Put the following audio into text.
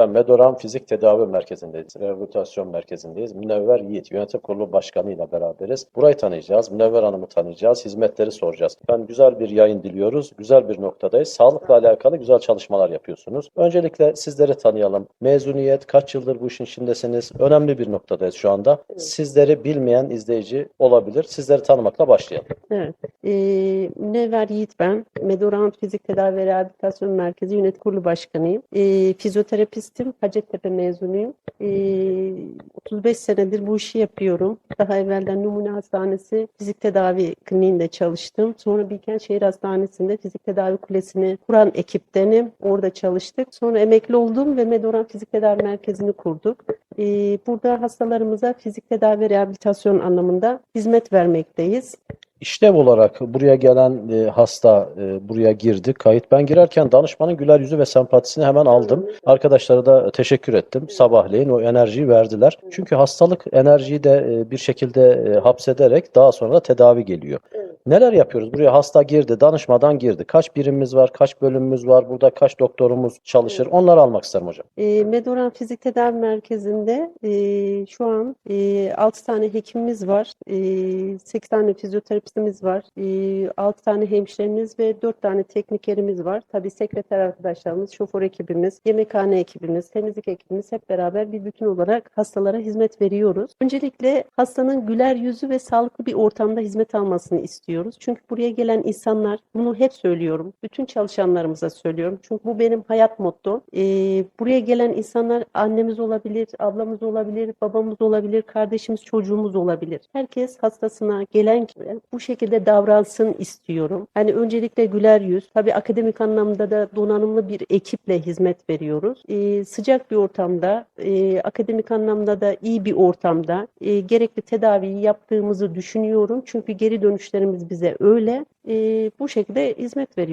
Efendim Medoran Fizik Tedavi Merkezi'ndeyiz. Rehabilitasyon Merkezi'ndeyiz. Münevver Yiğit, Yönetim Kurulu Başkanı ile beraberiz. Burayı tanıyacağız. Münevver Hanım'ı tanıyacağız. Hizmetleri soracağız. Efendim güzel bir yayın diliyoruz. Güzel bir noktadayız. Sağlıkla alakalı güzel çalışmalar yapıyorsunuz. Öncelikle sizleri tanıyalım. Mezuniyet, kaç yıldır bu işin içindesiniz? Önemli bir noktadayız şu anda. Sizleri bilmeyen izleyici olabilir. Sizleri tanımakla başlayalım. Evet. Ee, Münevver Yiğit ben. Medorant Fizik Tedavi ve Rehabilitasyon Merkezi Yönetim Kurulu Başkanıyım. Ee, fizyoterapistim. Hacettepe mezunuyum. Ee, 35 senedir bu işi yapıyorum. Daha evvelden Numune Hastanesi Fizik Tedavi Kliniğinde çalıştım. Sonra Bilkent Şehir Hastanesi'nde Fizik Tedavi Kulesi'ni kuran ekiptenim. Orada çalıştık. Sonra emekli oldum ve Medorant Fizik Tedavi Merkezi'ni kurduk. Ee, burada hastalarımıza fizik tedavi rehabilitasyon anlamında hizmet vermekteyiz. İşlev olarak buraya gelen e, hasta e, buraya girdi. Kayıt. Ben girerken danışmanın güler yüzü ve sempatisini hemen aldım. Arkadaşlara da teşekkür ettim. Sabahleyin o enerjiyi verdiler. Çünkü hastalık enerjiyi de e, bir şekilde e, hapsederek daha sonra da tedavi geliyor. Neler yapıyoruz? Buraya hasta girdi, danışmadan girdi. Kaç birimimiz var, kaç bölümümüz var, burada kaç doktorumuz çalışır? Onları almak isterim hocam. E, Medoran Fizik Tedavi Merkezi'nde e, şu an e, 6 tane hekimimiz var, e, 8 tane fizyoterapistimiz var, e, 6 tane hemşiremiz ve 4 tane teknikerimiz var. Tabii sekreter arkadaşlarımız, şoför ekibimiz, yemekhane ekibimiz, temizlik ekibimiz hep beraber bir bütün olarak hastalara hizmet veriyoruz. Öncelikle hastanın güler yüzü ve sağlıklı bir ortamda hizmet almasını istiyoruz. Çünkü buraya gelen insanlar, bunu hep söylüyorum, bütün çalışanlarımıza söylüyorum. Çünkü bu benim hayat mottom. Ee, buraya gelen insanlar annemiz olabilir, ablamız olabilir, babamız olabilir, kardeşimiz, çocuğumuz olabilir. Herkes hastasına gelen bu şekilde davransın istiyorum. Hani öncelikle güler yüz, tabii akademik anlamda da donanımlı bir ekiple hizmet veriyoruz. Ee, sıcak bir ortamda, e, akademik anlamda da iyi bir ortamda e, gerekli tedaviyi yaptığımızı düşünüyorum. Çünkü geri dönüşlerimiz bize öyle. E, bu şekilde hizmet veriyor.